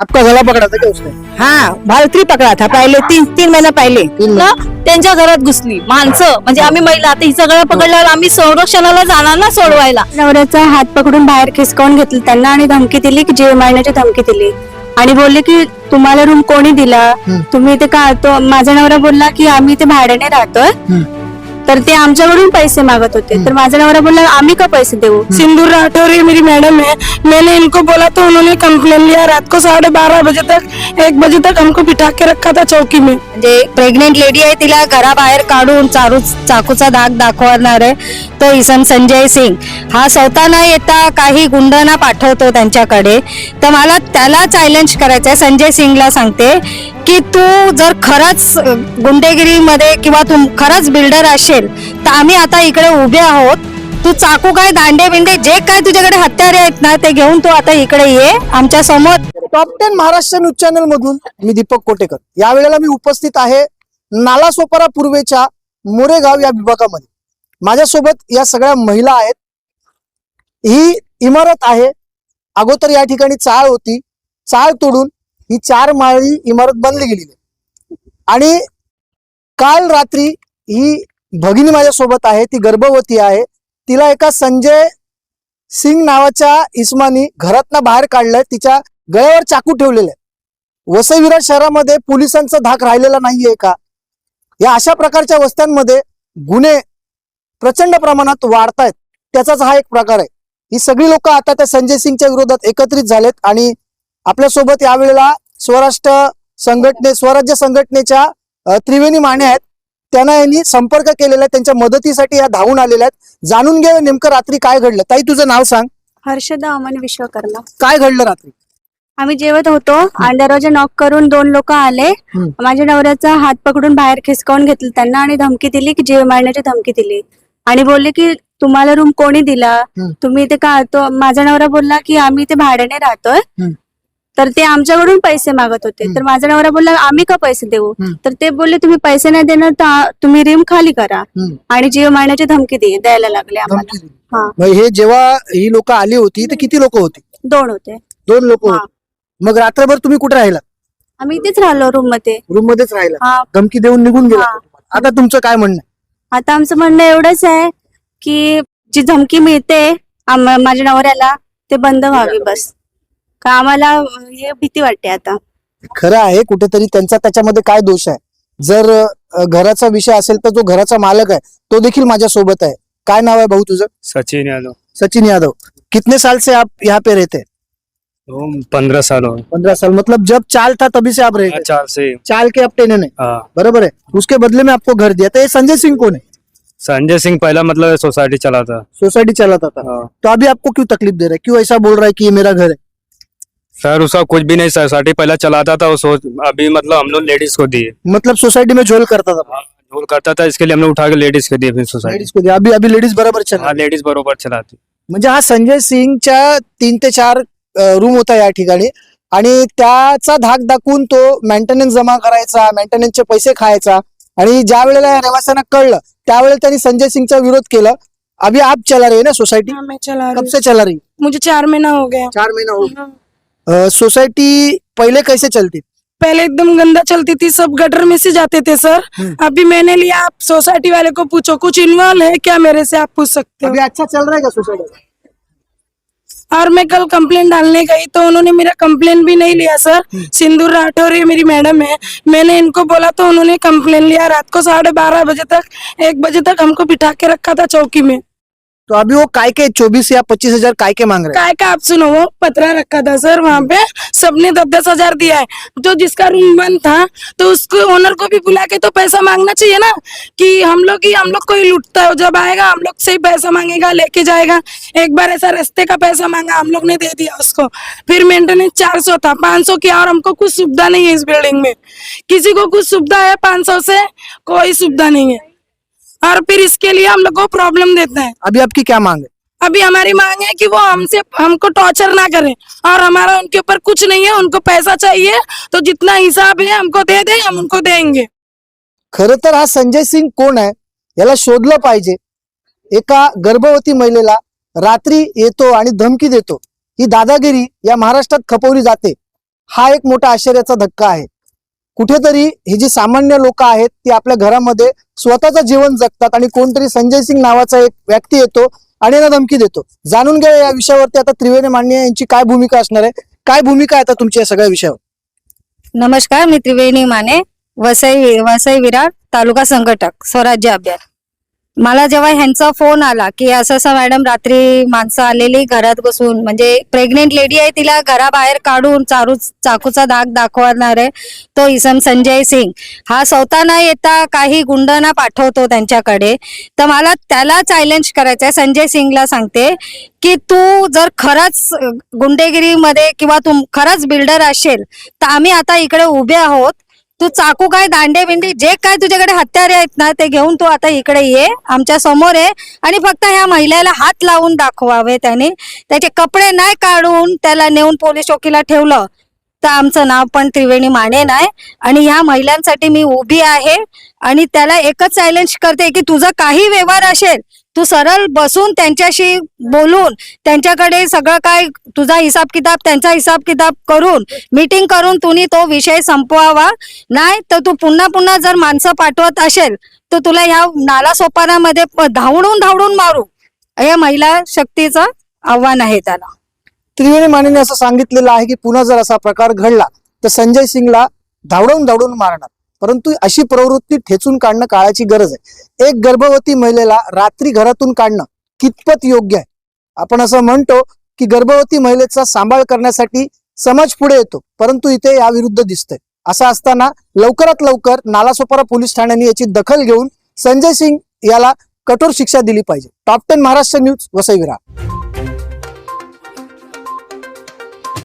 आपका गला पकड़ा था क्या उसने? हाँ भालत्री पकडा था पहिले तीन तीन महिना पहिले। तीन ना त्यांच्या घरात घुसली माणसं. म्हणजे आम्ही महिला आता हिचा गळा पकडल्यावर आम्ही संरक्षणाला जाणार ना सोडवायला. नवऱ्याचा हात पकडून बाहेर खिसकावून घेतलं त्यांना आणि धमकी दिली की जीव मारण्याची धमकी दिली. आणि बोलले की तुम्हाला रूम कोणी दिला. तुम्ही इथे का तो माझा नवरा बोलला की आम्ही इथे भाड्याने राहतोय. तर ते आमच्याकडून पैसे मागत होते. तर माझा नवरा बोलला आम्ही का पैसे देऊ? सिंदूर राठौर ये मेरी मैडम है. मैंने इनको बोला तो उन्होंने कंप्लेन लिया रात को साढ़े बारह बजे तक एक बजे तक हमको बिठा के रखा था चौकी में। म्हणजे प्रेग्नेंट लेडी आहे तिला घराबाहेर काढून चारू चाकूचा धाक दाखवणार आहे तो इसम संजय सिंग. हा स्वतः न येता काही गुंडांना पाठवतो त्यांच्याकडे. तर मला त्याला चॅलेंज करायचं आहे संजय सिंगला सांगते की तू जर खरंच गुंडेगिरीमध्ये किंवा तू खरंच बिल्डर असेल तर आम्ही आता इकडे उभे आहोत. तू चाकू काय दांडे बिंडे जे काय तुझ्याकडे हत्यारे आहेत ना ते घेऊन तू आता इकडे ये आमच्यासमोर. Top ten Maharashtra news channel मधून मी दीपक कोटेकर. या वेळेला मी उपस्थित आहे नालासोपारा पूर्वेच्या मोरेगाव या विभागामध्ये. माझ्यासोबत या सगळ्या महिला आहेत. ही इमारत आहे. अगोदर या ठिकाणी चाळ होती. चाळ तोडून ही चार माळी इमारत बांधली गेलेली आहे. आणि काल रात्री ही भगिनी माझ्यासोबत आहे ती गर्भवती आहे. तिला एका संजय सिंग नावाच्या इस्मानी घरातनं बाहेर काढलंय तिच्या गळ्यावर चाकू ठेवलेले आहे. वसई विराट शहरामध्ये पोलिसांचा धाक राहिलेला नाहीये का? या अशा प्रकारच्या वस्त्यांमध्ये गुन्हे प्रचंड प्रमाणात वाढतायत. त्याचाच हा एक प्रकार आहे. ही सगळी लोक आता त्या संजय सिंगच्या विरोधात एकत्रित झालेत आणि आपल्यासोबत यावेळेला स्वराष्ट्र संघटने स्वराज्य संघटनेच्या त्रिवेणी माने आहेत. त्यांना यांनी संपर्क केलेला आहे. त्यांच्या मदतीसाठी या धावून आलेल्या आहेत. जाणून घे नेमकं रात्री काय घडलं. ताई तुझं नाव सांग. हर्षदा अमन विश्वकर्मा. काय घडलं रात्री? आम्ही जेवत होतो. आणि दरवाजा नॉक करून दोन लोक आले. माझ्या नवऱ्याचा हात पकडून बाहेर खिसकावून घेतलं त्यांना आणि धमकी दिली की जीव मारण्याची धमकी दिली. आणि बोलले की तुम्हाला रूम कोणी दिला. तुम्ही इथे का तो माझा नवरा बोलला की आम्ही इथे भाड्याने राहतोय. तर ते आमच्याकडून पैसे मागत होते. तर माझा नवरा बोलला आम्ही का पैसे देऊ. तर ते बोलले तुम्ही पैसे नाही देणार तर तुम्ही रिम खाली करा. आणि जीव मारण्याची धमकी दे द्यायला लागले आम्हाला. हा मग हे जेव्हा ही लोक आली होती तर किती लोक होती दोन होते दोन लोक हा. होती मग रात्रभर तुम्ही कुठे राहिला आम्ही इथेच राहिलो रूममध्ये रूम मध्येच राहिला हा धमकी देऊन निघून गेला हा. आता तुमचं काय म्हणणं आहे? आता आमचं म्हणणं एवढंच आहे की जी धमकी मिळते आम- माझ्या नवऱ्याला ते बंद व्हावी बस का आम्हाला हे भीती वाटते आता. खरं आहे कुठेतरी त्यांचा त्याच्यामध्ये काय दोष आहे? जर अ, घराचा विषय असेल तर जो घराचा मालक आहे तो देखील माझ्या सोबत आहे. काय नाव आहे भाऊ तुझं? सचिन यादव. सचिन यादव. कितने साल से आप यहाँ पे रहते? हैं पंद्रह साल हो. पंद्रह साल मतलब जब चाल था तभी से आप रहते चार से चाल के अब टेने नहीं। हाँ। बराबर है? उसके बदले में आपको घर दिया था? ये संजय सिंह कौन है? संजय सिंह पहला मतलब सोसाइटी चला था। सोसाइटी चलाता था। हाँ। तो अभी आपको क्यों तकलीफ दे रहा है? क्यों ऐसा बोल रहा है कि ये मेरा घर है? सर उसका कुछ भी नहीं सोसाइटी पहला चलाता था वो सोच अभी मतलब हम लोग लेडीज को दिए। मतलब सोसाइटी में झोल करता था? झोल करता था इसके लिए हमने उठा के लेडीज को दिए फिर सोसाइटी लेडीज को दिया अभी अभी लेडीज बराबर चल हाँ लेडीज बरोबर चलाती। म्हणजे हा संजय सिंगच्या तीन ते चार रूम होता या ठिकाणी. आणि त्याचा धाक दाखवून तो मेंटेनन्स जमा करायचा मेंटेनन्सचे पैसे खायचा. आणि ज्या वेळेला या रहिवाशांना कळलं त्यावेळेला त्यांनी संजय सिंगचा विरोध केला. अभी आप चला रहे हैं ना सोसाइटी हाँ, मैं चला कब से चला रही। मुझे चार महीना हो गया। चार महीना हो हाँ। सोसाइटी पहले कैसे चलती? पहले एकदम गंदा चलती थी सब गटर में से जाते थे सर। हम्म। अभी मैंने लिया आप सोसाइटी वाले को पूछो कुछ इन्वॉल्व है क्या मेरे से आप पूछ सकते अभी हो अच्छा चल रहा है सोसाइटी और मैं कल कंप्लेन डालने गई तो उन्होंने मेरा कंप्लेन भी नहीं लिया सर। सिंदूर राठौर ये मेरी मैडम है। मैंने इनको बोला तो उन्होंने कंप्लेन लिया रात को साढ़े बारह बजे तक एक बजे तक हमको बिठा के रखा था चौकी में। तो अभी वो काय के चौबीस या पच्चीस हज़ार काय के मांग रहे काय का आप सुनो वो पतरा रखा था सर वहाँ पे। सबने दस दस हज़ार दिया है। जो जिसका रूम बंद था तो उसको ओनर को भी बुला के तो पैसा मांगना चाहिए ना। कि हम लोग ही, हम लोग को ही लूटता है। जब आएगा, हम लोग से ही पैसा मांगेगा, लेके जाएगा। एक बार ऐसा रास्ते का पैसा मांगा, हम लोग ने दे दिया उसको। फिर मेंटेनेंस चार सौ था। पाँच सौ किया और हमको कुछ सुविधा नहीं है इस बिल्डिंग में। किसी को कुछ सुविधा है पाँच सौ से? कोई सुविधा नहीं है। और फिर इसके लिए हम लोग को प्रॉब्लम देता है। अभी आपकी क्या मांग है? अभी हमारी मांग है कि वो हमसे हमको टॉर्चर ना करें। और हमारा उनके ऊपर कुछ नहीं है उनको पैसा चाहिए। तो जितना हिसाब है हमको दे दे हम उनको देंगे। खरं तर हा संजय सिंग कोण आहे याला शोधलं पाहिजे. एका गर्भवती महिलेला रात्री येतो आणि धमकी देतो. ही दादागिरी या महाराष्ट्रात खपवली जाते. हा एक मोठा आश्चर्याचा धक्का आहे. कुठेतरी ही जी सामान्य लोक आहेत ती आपल्या घरामध्ये स्वतःचं जीवन जगतात आणि कोणतरी संजय सिंग नावाचा एक व्यक्ती येतो आणि यांना धमकी देतो. जाणून घ्या या विषयावरती आता त्रिवेणी मान्य यांची काय भूमिका असणार आहे? काय भूमिका आहे आता तुमच्या या सगळ्या विषयावर? नमस्कार मी त्रिवेणी माने वसई वसई विरार तालुका संघटक स्वराज्य अभियान. मला जेव्हा ह्यांचा फोन आला की असं असं मॅडम रात्री माणसं आलेली घरात बसून म्हणजे प्रेग्नेंट लेडी आहे तिला घराबाहेर काढून चारू चाकूचा दाग दाखवणार आहे तो इसम संजय सिंग. हा स्वतः न येता काही गुंडांना पाठवतो त्यांच्याकडे. तर मला त्याला चॅलेंज करायचं आहे संजय सिंगला सांगते की तू जर खरंच गुंडेगिरीमध्ये किंवा तू खरंच बिल्डर असेल तर आम्ही आता इकडे उभे आहोत. तू चाकू काय दांडे बिंडे जे काय तुझ्याकडे हत्यारे आहेत ना ते घेऊन तू आता इकडे ये आमच्यासमोर ये आणि फक्त ह्या महिलेला हात लावून दाखवावे त्याने. त्याचे कपडे नाही काढून त्याला नेऊन पोलीस चौकीला ठेवलं. तर आमचं नाव पण त्रिवेणी माने आहे आणि ह्या महिलांसाठी मी उभी आहे. आणि त्याला एकच चॅलेंज करते की तुझा काही व्यवहार असेल तू सरळ बसून त्यांच्याशी बोलून त्यांच्याकडे सगळं काय तुझा हिसाब किताब त्यांचा हिसाब किताब करून मीटिंग करून तुम्ही तो विषय संपवावा. नाही तर तू पुन्हा पुन्हा जर माणसं पाठवत असेल तर तुला ह्या नाला सोपानामध्ये धावडून धावडून मारू. हे महिला शक्तीचं आव्हान आहे त्याला. त्रिवेणी मानेने असं सांगितलेलं आहे की पुन्हा जर असा प्रकार घडला तर संजय सिंगला धावडून धावडून मारणार. परंतु अशी प्रवृत्ती ठेचून काढणं काळाची गरज आहे. एक गर्भवती महिलेला रात्री घरातून काढणं कितपत योग्य आहे? आपण असं म्हणतो की गर्भवती महिलेचा सांभाळ करण्यासाठी समाज पुढे येतो परंतु इथे या विरुद्ध दिसतंय. असं असताना लवकरात लवकर नालासोपारा पोलीस ठाण्याने याची दखल घेऊन संजय सिंग याला कठोर शिक्षा दिली पाहिजे. Top ten Maharashtra news वसईविरा